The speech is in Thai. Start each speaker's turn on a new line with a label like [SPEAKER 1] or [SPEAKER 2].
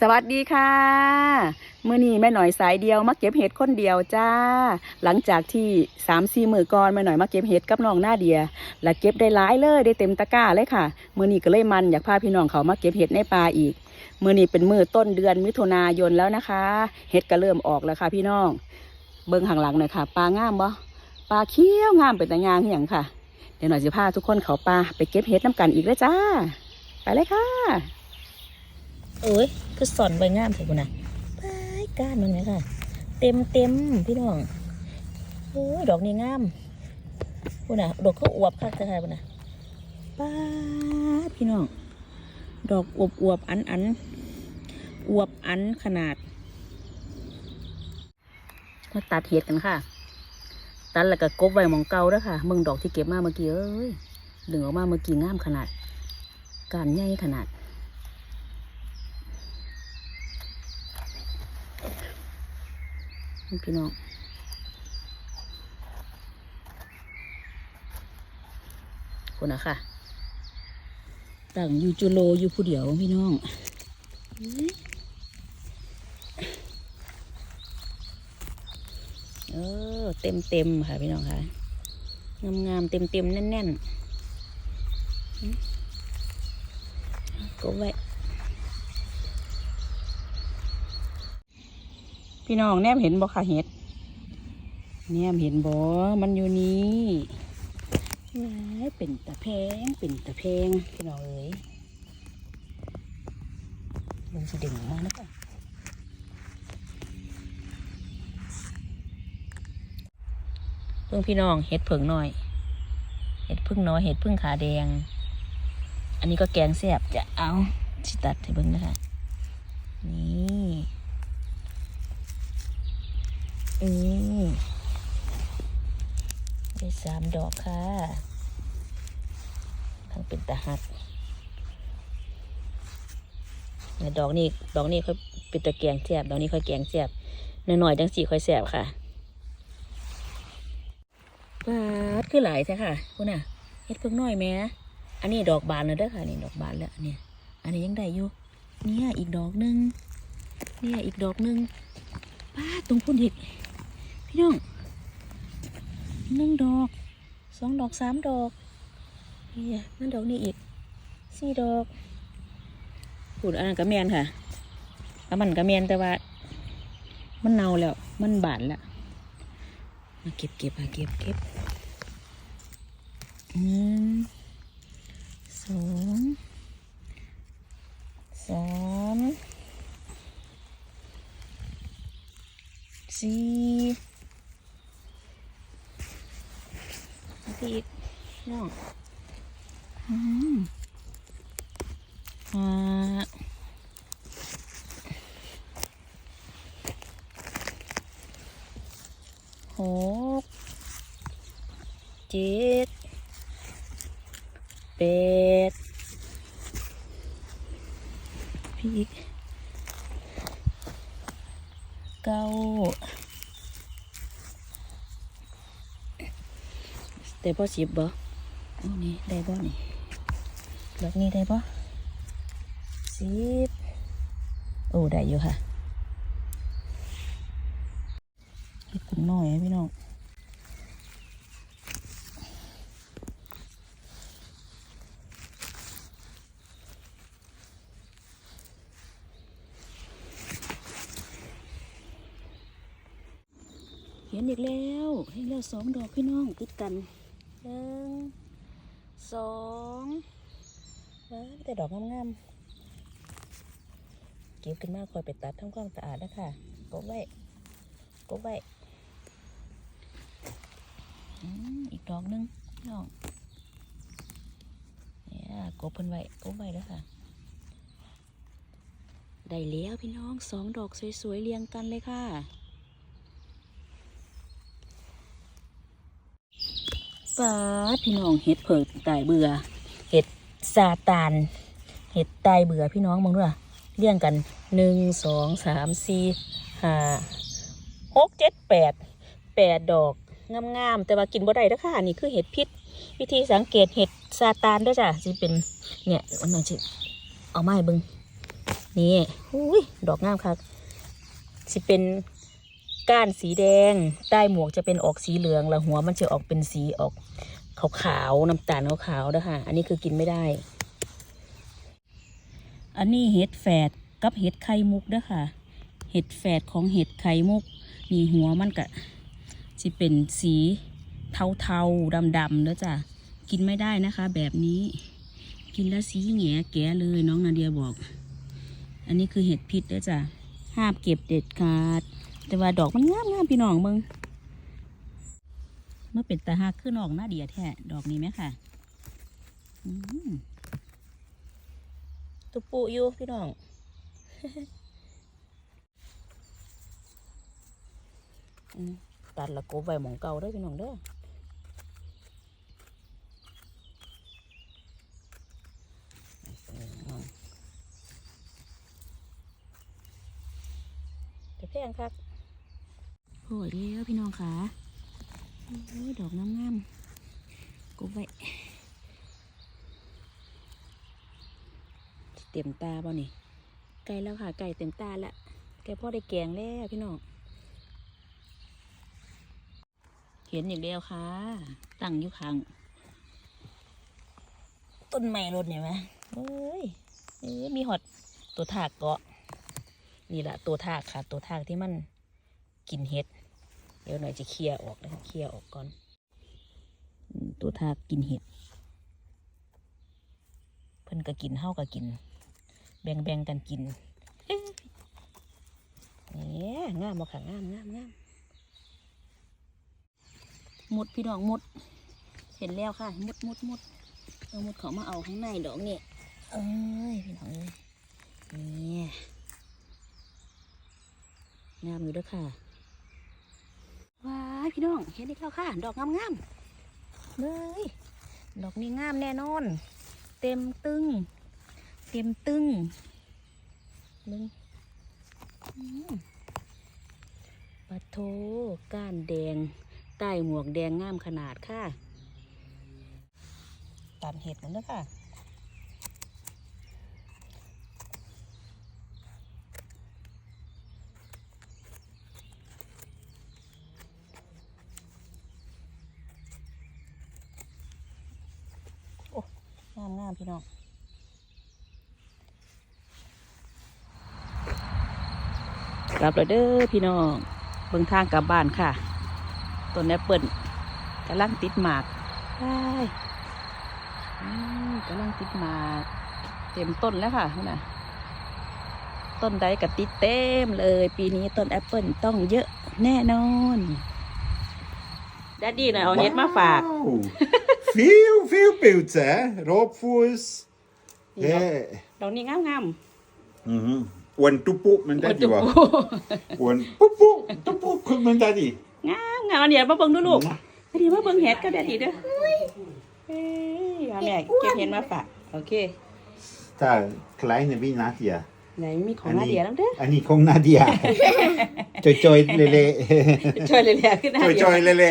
[SPEAKER 1] สวัสดีค่ะเมื่อนี้แม่หน่อยสายเดียวมาเก็บเห็ดคนเดียวจ้า หลังจากที่สามสี่มือก่อนแม่หน่อยมาเก็บเห็ดกับน้องหน้าเดีย และเก็บได้หลายเลยได้เต็มตะกร้าเลยค่ะเมื่อนี้ก็เลยมันอยากพาพี่น้องเขามาเก็บเห็ดในป่าอีกเมื่อนี้เป็นมือต้นเดือนมิถุนายนแล้วนะคะเห็ดก็เริ่มออกแล้วค่ะ พี่น้อง เบิ้งข้างหลังหน่อยค่ะปลางามบ่ปลาเขี้ยวงามเป็นตางานเหียงค่ะเดี๋ยวหน่อยจะพาทุกคนเขาป่าไปเก็บเห็ดน้ำกันอีกเลยจ้า ไปเลยค่ะ
[SPEAKER 2] เอ้ยคือสอนใบงามเถอะคุณนะไปก้านมันไหมค่ะ เต็มเต็มพี่น้องโอ้ยดอกนี่งามคุณนะดอกเขาอวบคักจะค่ะคุณนะป้าพี่น้อง ดอกอวบอวบอันอันอวบอันขนาด
[SPEAKER 1] มาตัดเห็ดกันค่ะ ตัดแล้วก็กบไว้หมองเก่าแล้วค่ะ มึงดอกที่เก็บมาเมื่อกี้เอ้ยดึงออกมาเมื่อกี้งามขนาด การใหญ่ขนาด พี่น้องคนนะค่ะตั้งอยู่จุโลอยู่ผู้เดียวพี่น้องเออเต็มเต็มค่ะพี่น้องค่ะงามงามเต็มเต็มแน่นแน่นๆก็ไว้ พี่น้องแนมเห็นบ่ค่ะเห็ดแนมเห็นบ่มันอยู่นี่ว้เป็นตะแพงเป็นตะแพงพี่น้องเอ๋ยลงสิดึงออกนะคะเพิ่งพี่น้องเห็ดเผิงหน่อย เห็ดพึ่งน้อยเห็ดพึ่งขาแดง อันนี้ก็แกงแซ่บจะเอาชิตัดให้เบิ่งนะคะนี่ อืมได้สามดอกค่ะทั้งเป็นตะหักเนี่ยดอกนี้ดอกนี้ค่อยเป็นตะแกงแสบดอกนี้ค่อยแกงแสบหน่อยๆจังสี่ค่อยแสบค่ะปาดคือหลายใช่ค่ะคุณน่ะเฮ็ดเพิ่งน้อยแหม่อันนี้ดอกบานแล้วเด้อค่ะนี่ดอกบานแล้วอันเนี่ยอันนี้ยังได้อยู่เนี่ยอีกดอกหนึงเนี่ยอีกดอกหนึงป้าดตรงพุ่นอีก พี่น้องหนึ่งดอกสองดอกสามดอกนี่นั่นดอกนี้อีกสี่ดอกพูดอันนั้นก็แมนค่ะแล้วมันก็แมนแต่ว่า มันเน่าแล้ว มันบานแล้วมาเก็บเก็บมาเก็บเก็บหนึ่งสองสามสี่ อาไปอีกน้องอืมห้าหกเจ็ดแปดพี่เก้า ได้บ่สิบบ่อานี่ได้บ่นี่ดอกนี้ได้บ่สิบโอ้ได้อยู่ค่ะเฮ็ดกุ้งน้อยพี่น้องเห็นอีกแล้วเห็นแล้วสองดอกพี่น้องติดกัน หนึ่งสองว้าแต่ดอกงามๆเก็บขึ้นมาคอยไปตัดทำความสะอาดนะคะกบไว้กบไว้อืมอีกดอกหนึงน้องเนี่ยกบเพิ่นไว้กบไว้แล้วค่ะได้แล้วพี่น้องสองดอกสวยๆเรียงกันเลยค่ะ ป้าพี่น้องเห็ดเผิดตายเบื่อ เห็ดซาตาน เห็ดตายเบื่อพี่น้องมองด้วยเรียงกันหนึ่งสองสามสี่ห้าหกเจ็ดแปดแปดดอกงามๆแต่ว่ากินบ่ได้เด้อค่ะนี่คือเห็ดพิษ วิธีสังเกตเห็ดซาตานด้วยจ้ะสิเป็นเนี่ยมันน่าจะเอาไม้บิงนี่อุ้ยดอกงามครับสิเป็น ก้านสีแดง ใต้หมวกจะเป็นออกสีเหลืองแล้วหัวมันจะออกเป็นสีออกขาวๆน้ำตาลขาวๆนะคะอันนี้คือกินไม่ได้ อันนี้เห็ดแฝดกับเห็ดไข่มุกเด้อค่ะเห็ดแฝดของเห็ดไข่มุก นี่หัวมันกะจะเป็นสีเทาๆดำๆเด้อจ้ะ กินไม่ได้นะคะ แบบนี้ กินแล้วสีแหงแก่เลยน้องนาเดียบอก อันนี้คือเห็ดพิษเด้อจ้ะ ห้ามเก็บเด็ดขาด แต่ว่าดอกมันงามงามๆพี่น้องมึงเมื่อเป็นตาหักขึ้นออกหน้าเดียแท้ดอกนี้ไหมค่ะตุปูอยู่พี่น้องตัดและกบไว้หมองเก่าด้อพี่น้องเด้อจะแพงคัก โอ้ยเด้อพี่น้องค่ะโอ้ดอกงามๆกบไว้เต็มตาบ่นี่ไก่แล้วค่ะ ไก่เต็มตาล้วไก่พ่อได้แกงแล้วพี่น้อง เห็นอีกแล้วค่ะ ตั้งอยู่ข้าง ต้นไม้รถเนี่ยไหมเอ้ยเอ้ยมีหอดตัวถากเกาะนี่แหละตัวถากค่ะ ตัวถากที่มันกินเห็ด เดี๋ยวหน่อยจะเคลียร์ออกนะคะเคลียร์ออกก่อนอืมตัวถากกินเห็ด เพิ่นก็กินเฮาก็กิน แบ่งแบ่งๆกันกินเอ้ยเนี่ยงามบ่ค่ะงามงามงามมุดพี่น้องมุด เห็นแล้วค่ะ มุดมุดมุดเอามุดเขามาเอาข้างในดอกนี่เอ้ยพี่น้องเอ้ยนี่งามอยู่เด้วยค่ะ ว้าพี่น้องเห็นอีกแล้วค่ะ ดอกงามงามๆเลยดอกนี้งามแน่นอน เต็มตึง เต็มตึงมึงปะโถก้านแดง ใต้หมวกแดงงามขนาดค่ะ ตามเห็ดมันด้วยค่ะ โอ้ งามงามพี่น้องกลับแล้วเด้อพี่น้องเบิ่งทางกลับบ้านค่ะต้นแอปเปิลกำลังติดหมากใช่กำลังติดหมากเต็มต้นแล้วค่ะนะต้นใดกับติดเต็มเลย ปีนี้ต้นแอปเปิลต้องเยอะแน่นอนดัดดี้หน่อยเอาเฮ็ดมาฝาก
[SPEAKER 3] Wow. veel, veel pilten, hè? Roopvoers.
[SPEAKER 1] Ja.
[SPEAKER 3] Ja.
[SPEAKER 1] ดอกนี้งามงาม
[SPEAKER 3] Mhm. Wan tupuk men
[SPEAKER 1] ๆ
[SPEAKER 3] tadi wa. Wan pupuk, tupuk men tadi.
[SPEAKER 1] งามงามเอาเดี๋ยวมาเบิ่งดูลูกอันนี้มาเบิ่งเห็ดกับดัดดี้เด้อเอ้ยเอาแม่เก็บเห็ดมาฝากโอเค
[SPEAKER 3] Daar, kleine wie Nadia.
[SPEAKER 1] ไหนมีของนาเดียแล้วเด้อ
[SPEAKER 3] En die komt Nadia. Choi choi lele.
[SPEAKER 1] ช่วยเลยๆขึ้นนา
[SPEAKER 3] Choi
[SPEAKER 1] เดีย
[SPEAKER 3] choi lele.